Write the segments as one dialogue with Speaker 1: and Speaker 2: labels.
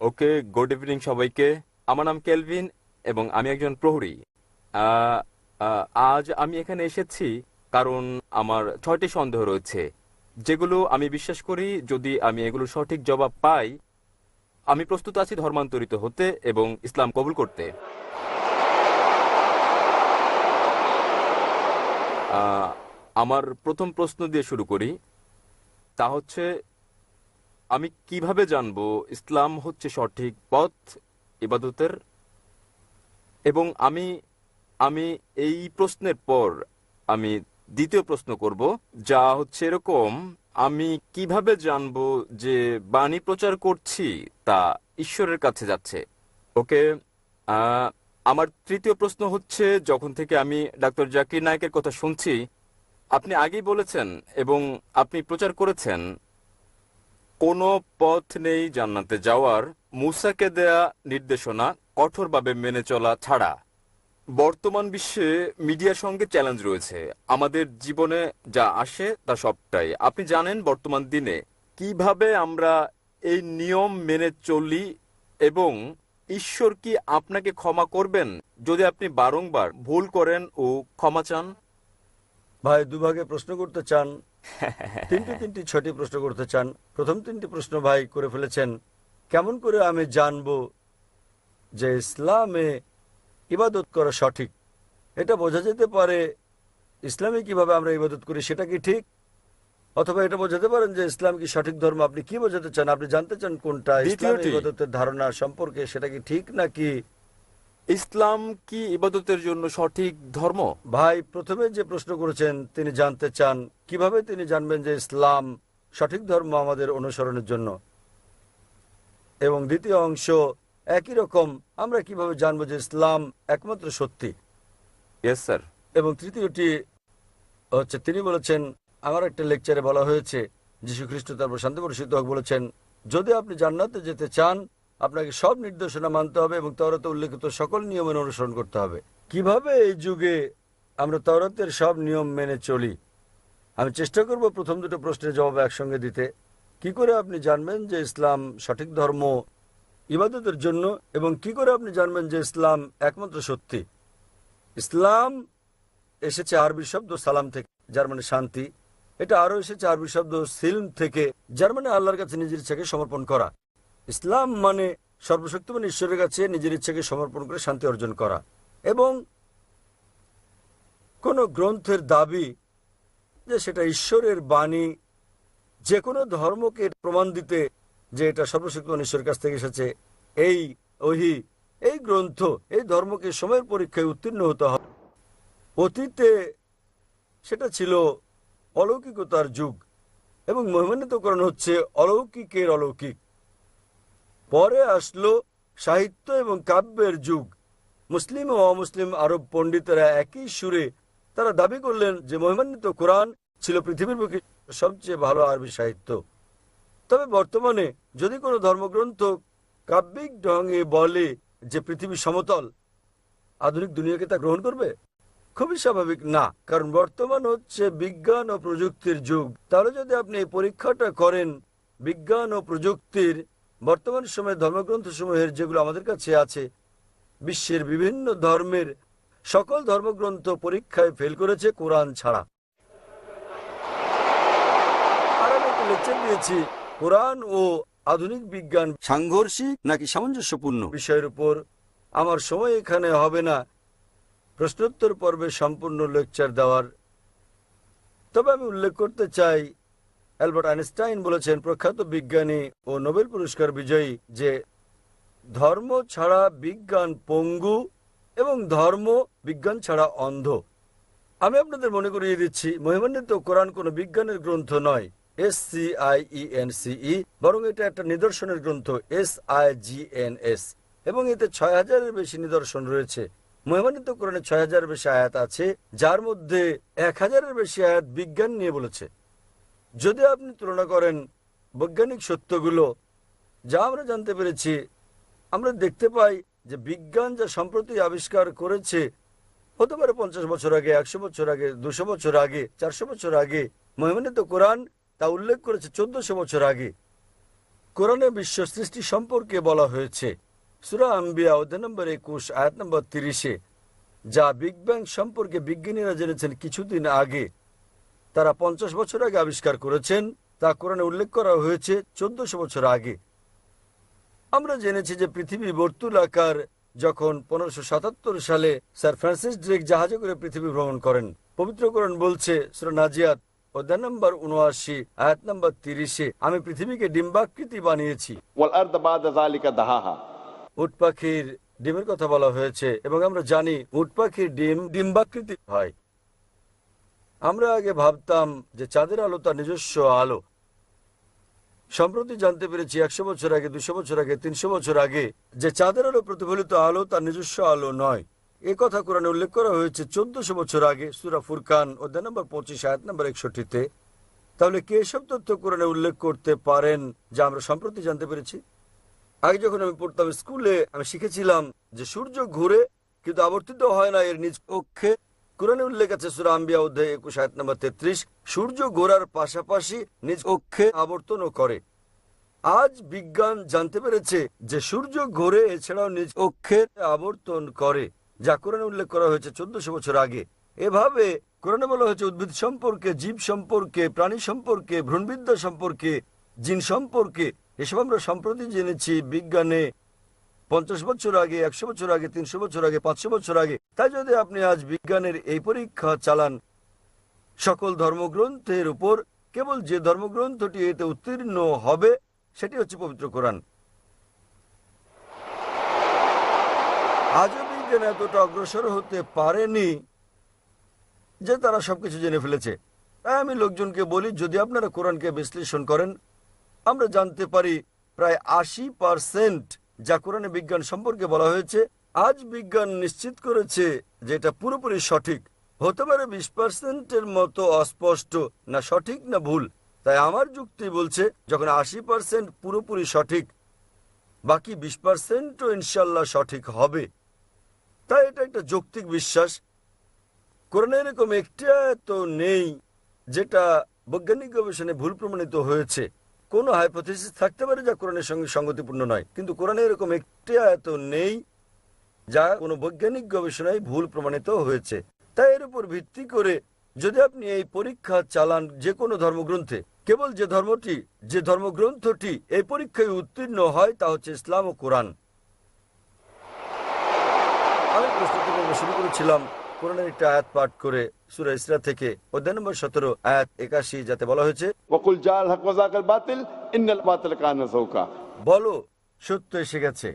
Speaker 1: ওকে, good evening সবাইকে। আমার নাম কেলভিন এবং আমি একজন প্রহরী। আজ আমি এখানে এসেছি কারণ আমার ছয়টি সন্দেহ রয়েছে। যেগুলো আমি বিশ্বাস করি, যদি আমি এগুলোর সঠিক জবাব পাই, আমি প্রস্তুত আছি ধর্মান্তরিত হতে এবং ইসলাম কবুল করতে। আমার প্রথম প্রশ্ন দিয়ে শুরু করি। তা হচ্ছে আমি কীভাবে জানব? ইসলাম হচ্ছে সঠিক পথ, ইবাদতের। এবং আমি আমি এই প্রশ্নের পর আমি দ্বিতীয় প্রশ্ন করব, যা হচ্ছে এরকম, আমি কীভাবে জানব যে বাণী প্রচার করছি তা ঈশ্বরের কাছে যাচ্ছে? ওকে আমার তৃতীয় প্রশ্ন হচ্ছে, যখন থেকে আমি ডাক্তার জাকির নায়কের কথা শুনছি, আপনি আগেই বলেছেন এবং আপনি প্রচার করেছেন কোনো পথ নেই জান্নাতে যাওয়ার। মুসাকে দেয়া নির্দেশনা কঠোরভাবে মেনে চলা ছাড়া। বর্তমান বিশ্বে মিডিয়ার সঙ্গে চ্যালেঞ্জ রয়েছে। আমাদের জীবনে যা আসে তা সবটাই। আপনি জানেন বর্তমান দিনে কীভাবে আমরা এই নিয়ম মেনে চলি এবং ঈশ্বর কি আপনাকে ক্ষমা করবেন? যদি আপনি বারংবার ভুল করেন ও ক্ষমা চান
Speaker 2: ভাই দুভাগে প্রশ্ন করতে চান। তিনটি তিনটি ছয়টি প্রশ্ন করতে চান। প্রথম তিনটি প্রশ্ন ভাই করে ফেলেছেন কেমন করে আমি জানব যে ইসলামে ইবাদত করা সঠিক? এটা বোঝা যেতে পারে ইসলামে কীভাবে আমরা ইবাদত করি সেটা কি ঠিক? অথবা এটা বোঝাতে পারেন যে ইসলাম কি সঠিক ধর্ম? আপনি কি বোঝাতে চান? আপনি জানতে চান কোনটা? ইসলাম ইবাদতের ধারণা সম্পর্কে সেটা কি ঠিক নাকি
Speaker 1: ইসলাম কি ইবাদতের জন্য সঠিক ধর্ম?
Speaker 2: ভাই প্রথমে যে প্রশ্ন করেছেন তিনি জানতে চান কীভাবে তিনি জানবেন যে ইসলাম সঠিক ধর্ম আমাদের অনুসরণের জন্য। এবং দ্বিতীয় অংশ একই রকম আমরা কীভাবে জানব যে ইসলাম একমাত্র সত্যি?
Speaker 1: ইয়েস স্যার
Speaker 2: এবং তৃতীয়টি হচ্ছে তিনি বলেছেন আমার একটা লেকচারে বলা হয়েছে যীশু খ্রিস্ট তারপর শান্তি পরিষিত বলেছেন যদি আপনি জান্নাতে যেতে চান আপনাকে সব নির্দেশনা মানতে হবে এবং তরতে উল্লেখিত সকল নিয়মের অনুসরণ করতে হবে। কীভাবে এই যুগে আমরা তরতের সব নিয়ম মেনে চলি? আমি চেষ্টা করব প্রথম দুটো প্রশ্নের জবাব একসঙ্গে দিতে। কি করে আপনি জানবেন যে ইসলাম সঠিক ধর্ম ইবাদতের জন্য এবং কি করে আপনি জানবেন যে ইসলাম একমাত্র সত্যি? ইসলাম এসেছে আরবি শব্দ সালাম থেকে যার মানে শান্তি। এটা আরও এসেছে আরবি শব্দ সিলম থেকে যার মানে আল্লাহর কাছে নিজের ইচ্ছাকে সমর্পণ করা। ইসলাম মানে সর্বশক্তিমান ঈশ্বরের কাছে নিজের ইচ্ছাকে সমর্পণ করে শান্তি অর্জন করা। এবং কোন গ্রন্থের দাবি যে সেটা ঈশ্বরের বাণী, যে কোনো ধর্মকে প্রমাণ দিতে যে এটা সর্বশক্তিমান ঈশ্বরের কাছ থেকে এসেছে, এই ওহি, এই গ্রন্থ, এই ধর্মকে সময়ের পরীক্ষায় উত্তীর্ণ হতে হবে। অতীতে সেটা ছিল অলৌকিকতার যুগ এবং মহিমান্বিতকরণ হচ্ছে অলৌকিকের অলৌকিক। পরে আসলো সাহিত্য এবং কাব্যের যুগ। মুসলিম ও অমুসলিম আরব পণ্ডিতেরা একই সুরে তারা দাবি করলেন যে মহিমান্বিত কোরআন ছিল পৃথিবীর বুকে সবচেয়ে ভালো আরবি সাহিত্য। তবে বর্তমানে যদি কোনো ধর্মগ্রন্থ কাব্যিক ঢঙে বলে যে পৃথিবী সমতল, আধুনিক দুনিয়াকে তা গ্রহণ করবে? খুবই স্বাভাবিক না, কারণ বর্তমান হচ্ছে বিজ্ঞান ও প্রযুক্তির যুগ। তাহলে যদি আপনি এই পরীক্ষাটা করেন, বিজ্ঞান ও প্রযুক্তির বর্তমান সময়ে ধর্মগ্রন্থ সমূহের যেগুলো আমাদের কাছে আছে, বিশ্বের বিভিন্ন ধর্মের সকল ধর্মগ্রন্থ পরীক্ষায় ফেল করেছে কোরআন ছাড়া। একটা লেকচার দিয়েছি, কোরআন ও আধুনিক বিজ্ঞান সাংঘর্ষিক নাকি সামঞ্জস্যপূর্ণ বিষয়ের উপর। আমার সময় এখানে হবে না। প্রশ্নোত্তর পর্বে সম্পূর্ণ লেকচার দেওয়ার। তবে আমি উল্লেখ করতে চাই অ্যালবার্ট আইনস্টাইন বলেছেন, প্রখ্যাত বিজ্ঞানী ও নোবেল পুরস্কার বিজয়ী যে ধর্ম ছাড়া বিজ্ঞান পঙ্গু এবং ধর্ম বিজ্ঞান ছাড়া অন্ধ। আমি আপনাদের মনে করিয়ে দিচ্ছি, মহিমান্বিত কোরআন কোনো বিজ্ঞানের গ্রন্থ নয়, S C I E N C E বরং এটা একটা নিদর্শনের গ্রন্থ, S I G N S, এবং এতে ছয় হাজারের বেশি নিদর্শন রয়েছে। মহিমান্বিত কোরআনে ছয় হাজারের বেশি আয়াত আছে, যার মধ্যে এক হাজারের বেশি আয়াত বিজ্ঞান নিয়ে বলেছে। যদি আপনি তুলনা করেন বৈজ্ঞানিক সত্যগুলো, যা আমরা জানতে পেরেছি, আমরা দেখতে পাই যে বিজ্ঞান যা সম্প্রতি আবিষ্কার করেছে, হতে পারে পঞ্চাশ বছর আগে, একশো বছর আগে, দুশো বছর আগে, চারশো বছর আগে, মহিমান্বিত কোরআন তা উল্লেখ করেছে চোদ্দশো বছর আগে। কোরআনে বিশ্ব সৃষ্টি সম্পর্কে বলা হয়েছে। সুরা আম্বিয়া অধ্যায় নম্বর একুশ, আয়াত নম্বর তিরিশে, যা বিগ ব্যাং সম্পর্কে বিজ্ঞানীরা জেনেছেন কিছুদিন আগে। তারা পঞ্চাশ বছর আগে আবিষ্কার করেছেন তা কোরআনে উল্লেখ করা হয়েছে চোদ্দশো বছর আগে। আমরা জেনেছি যে পৃথিবী বর্তুল আকার যখন পনেরোশো সালে স্যার ফ্রান্সিস ড্রেক জাহাজে করে পৃথিবী ভ্রমণ করেন। পবিত্রকরণ বলছে সুরনাজিয়াত অধ্যায় নম্বর উনআশি আয়াত নম্বর তিরিশে আমি পৃথিবীকে ডিম্বাকৃতি বানিয়েছি। উট পাখির ডিমের কথা বলা হয়েছে এবং আমরা জানি উট পাখির ডিম ডিম্বাকৃতি হয়। আমরা আগে ভাবতাম যে চাঁদের আলো তার নিজস্ব আলো। সম্প্রতি জানতে পেরেছি একশো বছর আগে, দুশো বছর আগে, তিনশো বছর আগে যে চাঁদের আলো প্রতিফলিত আলো তার নিজস্ব আলো নয়। এ কথা কোরআনে উল্লেখ করা হয়েছে চোদ্দশো বছর আগে, সুরা ফুরকান, অধ্যায় নম্বর পঁচিশ, আয়াত নম্বর একষট্টিতে। তাহলে কে এসব তথ্য কোরআনে উল্লেখ করতে পারেন যা আমরা সম্প্রতি জানতে পেরেছি? আগে যখন আমি পড়তাম স্কুলে, আমি শিখেছিলাম যে সূর্য ঘুরে কিন্তু আবর্তিত হয় না, এর নিজ অক্ষে কোরআনে উল্লেখ আছে, সুরা আম্বিয়া অধ্যায় একুশ, আয়াত নম্বর তেত্রিশ, সূর্য ঘোরার পাশাপাশি নিজ অক্ষে আবর্তনও করে। আজ বিজ্ঞান জানতে পেরেছে যে সূর্য ঘোরে, এছাড়াও নিজ অক্ষে আবর্তন করে, যা কোরআনে উল্লেখ করা হয়েছে চোদ্দশো বছর আগে। এভাবে কোরআনে বলা হয়েছে, উদ্ভিদ সম্পর্কে, জীব সম্পর্কে, প্রাণী সম্পর্কে, ভ্রূণবিদ্যা সম্পর্কে, জিন সম্পর্কে, এসব আমরা সম্প্রতি জেনেছি বিজ্ঞানে। পঞ্চাশ বছর আগে, একশো বছর আগে, তিনশো বছর আগে, পাঁচশো বছর আগে। তাই যদি আপনি আজ বিজ্ঞানের এই পরীক্ষা চালান, সকল ধর্মগ্রন্থের উপর, কেবল যে ধর্মগ্রন্থটি এতে উত্তীর্ণ হবে, সেটি হচ্ছে পবিত্র কোরআন। আজও বিজ্ঞান এতটা অগ্রসর হতে পারেনি যে তারা সবকিছু জেনে ফেলেছে। তাই আমি লোকজনকে বলি, যদি আপনারা কোরআনকে বিশ্লেষণ করেন, আমরা জানতে পারি প্রায় আশি পার্সেন্ট যা কোরআনে বিজ্ঞান সম্পর্কে বলা হয়েছে, আজ বিজ্ঞান নিশ্চিত করেছে যে এটা পুরোপুরি সঠিক। হতে পারে বিশ পার্সেন্টের মতো অস্পষ্ট না সঠিক না ভুল। তাই আমার যুক্তি বলছে, যখন আশি পার্সেন্ট পুরোপুরি সঠিক, বাকি বিশ পার্সেন্টও ইনশাল্লাহ সঠিক হবে। তাই এটা একটা যৌক্তিক বিশ্বাস। কোরআনে এরকম একটি তো নেই, যেটা বৈজ্ঞানিক গবেষণায় ভুল প্রমাণিত হয়েছে। কোন হাইপোথিসিস থাকতে পারে যা কোরআনের সঙ্গে সঙ্গতিপূর্ণ নয়। কিন্তু কোরআনে এরকম একটি আয়ত নেই যা কোনো বৈজ্ঞানিক গবেষণায় ভুল প্রমাণিত হয়েছে। তাই এর উপর ভিত্তি করে যদি আপনি এই পরীক্ষা চালান যে কোনো ধর্মগ্রন্থে, কেবল যে ধর্মটি, যে ধর্মগ্রন্থটি এই পরীক্ষায় উত্তীর্ণ হয় তা হচ্ছে ইসলাম ও কোরআন। আমি প্রস্তুতি শুরু করেছিলাম। কোরআনের একটা আয়াত পাঠ করে সুরা ইসরা থেকে অধ্যায় নম্বর সতেরো আয়াত একাশি যাতে বলা হয়েছে
Speaker 3: বকুল জাল বাতিল ইন্নাল বাতিল কানা
Speaker 2: বলো সত্য এসে গেছে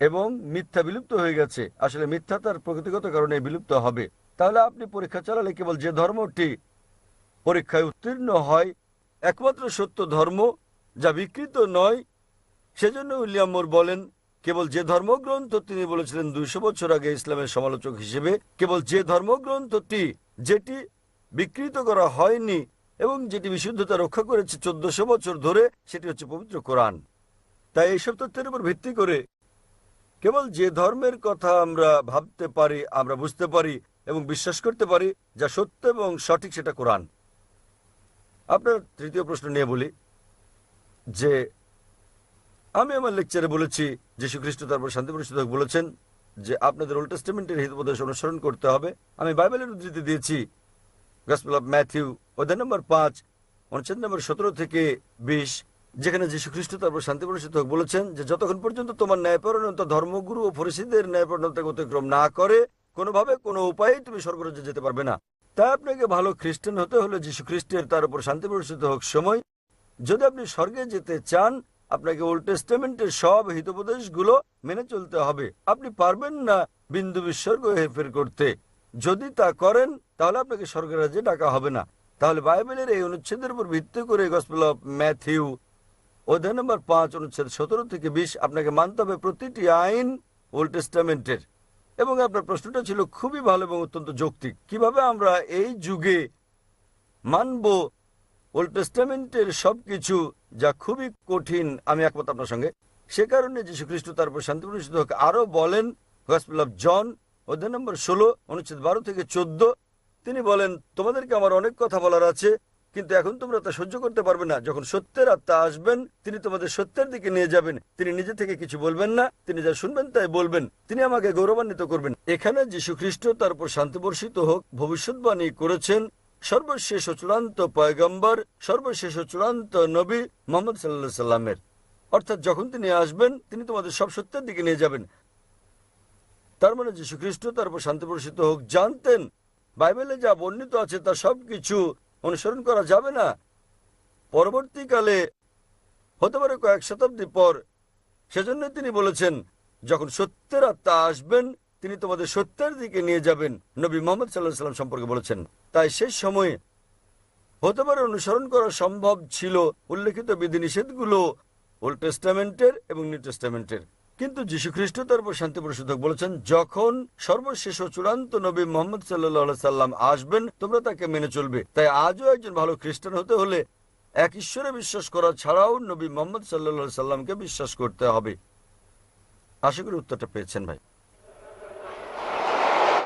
Speaker 2: এবং মিথ্যা বিলুপ্ত হয়ে গেছে। আসলে মিথ্যা তার প্রকৃতিগত কারণে বিলুপ্ত হবে। তাহলে আপনি পরীক্ষা চালালে কেবল যে ধর্মটি পরীক্ষায় উত্তীর্ণ হয় একমাত্র সত্য ধর্ম যা বিকৃত নয় সেজন্য উইলিয়াম মোর বলেন কেবল যে ধর্মগ্রন্থ তিনি বলেছিলেন দুইশো বছর আগে ইসলামের সমালোচক হিসেবে, কেবল যে ধর্মগ্রন্থটি যেটি বিকৃত করা হয়নি এবং যেটি বিশুদ্ধতা রক্ষা করেছে চোদ্দশো বছর ধরে, সেটি হচ্ছে পবিত্র কোরআন। তাই এইসব তথ্যের উপর ভিত্তি করে কেবল যে ধর্মের কথা আমরা ভাবতে পারি, আমরা বুঝতে পারি এবং বিশ্বাস করতে পারি, যা সত্য এবং সঠিক সেটা কোরআন। আপনার তৃতীয় প্রশ্ন নিয়ে বলি যে আমি আমার লেকচারে বলেছি যীশু খ্রিস্ট তারপর শান্তি পরিষদক বলেছেন যে আপনাদের ওল্ড টেস্টমেন্টের হিতোপদেশ অনুসরণ করতে হবে। আমি বাইবেলের উদ্ধৃতি দিয়েছি গসপেল অফ ম্যাথিউ অধ্যায় নম্বর পাঁচ, অনুচ্ছেদ নম্বর সতেরো থেকে বিশ, যেখানে যীশু খ্রিস্ট তারপর শান্তি পরিষদ বলেছেন যে, যতক্ষণ পর্যন্ত তোমার ন্যায়পরণতা ধর্মগুরু ও ফরিসিদের ন্যায়পরণতাকে অতিক্রম না করে, কোনোভাবে কোনো উপায়েই তুমি স্বর্গরাজ্যে যেতে পারবে না। তাই আপনাকে ভালো খ্রিস্টান হতে হলে যীশু খ্রিস্টের তার উপর শান্তি পরিষদ হোক সময়। যদি আপনি স্বর্গে যেতে চান আপনাকে ওল্ড টেস্টামেন্টের সব হিতোপদেশগুলো মেনে চলতে হবে। আপনি পারবেন না বিন্দু বিসর্গ হেরফের করতে। যদি তা করেন, তাহলে আপনাকে স্বর্গের রাজ্যে ডাকা হবে না। তাহলে বাইবেলের এই অনুচ্ছেদের উপর ভিত্তি করে গসপেল অফ ম্যাথিউ অধ্যায় নম্বর পাঁচ, অনুচ্ছেদ সতেরো থেকে বিশ, আপনাকে মানতে হবে প্রতিটি আইন ওল্ড টেস্টামেন্টের এবং আপনার প্রশ্নটা ছিল খুবই ভালো এবং অত্যন্ত যৌক্তিক। কীভাবে আমরা এই যুগে মানব ওল্ড টেস্টামেন্টের সবকিছু যা খুবই কঠিন, আমি একমত আপনার সঙ্গে। সে কারণে যীশু খ্রিস্ট তারপর শান্তি হোক। আরও বলেন গসপেল অফ জন অধ্যায় নম্বর ষোলো, অনুচ্ছেদ বারো থেকে চোদ্দ, তিনি বলেন, তোমাদেরকে আমার অনেক কথা বলার আছে, কিন্তু এখন তোমরা তা সহ্য করতে পারবে না। যখন সত্যের আত্মা আসবেন, তিনি তোমাদের সত্যের দিকে নিয়ে যাবেন। তিনি নিজে থেকে কিছু বলবেন না, তিনি যা শুনবেন তাই বলবেন। তিনি আমাকে গৌরবান্বিত করবেন। এখানে যীশু খ্রিস্ট তার উপর শান্তি বর্ষিত হোক, ভবিষ্যৎবাণী করেছেন সর্বশেষ চূড়ান্ত পয়গম্বর, সর্বশেষ চূড়ান্ত নবী মোহাম্মদ সাল্লাহ সাল্লামের অর্থাৎ যখন তিনি আসবেন, তিনি তোমাদের সব সত্যের দিকে নিয়ে যাবেন। তার মানে যীশু খ্রিস্ট তার উপর শান্তি বর্ষিত হোক, জানতেন, বাইবেলে যা বর্ণিত আছে তা সবকিছু অনুসরণ করা যাবে না। পরবর্তীকালে, হতে পারে কয়েক শতাব্দী পর সেজন্য তিনি বলেছেন, যখন সত্যের আত্মা আসবেন তিনি তোমাদের সত্যের দিকে নিয়ে যাবেন। নবী মোহাম্মদ সাল্লাহ সাল্লাম সম্পর্কে বলেছেন। তাই সেই সময়ে হতে পারে অনুসরণ করা সম্ভব ছিল উল্লেখিত বিধিনিষেধগুলো ওল্ড টেস্টামেন্টের এবং নিউ টেস্টামেন্টের। কিন্তু যীশু খ্রিস্ট তার উপর শান্তি প্রসূদক বলেছেন, যখন সর্বশেষ ও চূড়ান্ত নবী মোহাম্মদ সাল্লাহ সাল্লাম আসবেন, তোমরা তাকে মেনে চলবে। তাই আজও একজন ভালো খ্রিস্টান হতে হলে এক ঈশ্বরে বিশ্বাস করা ছাড়াও নবী মোহাম্মদ সাল্লাহ সাল্লামকে বিশ্বাস করতে হবে। আশা করি উত্তরটা পেয়েছেন ভাই।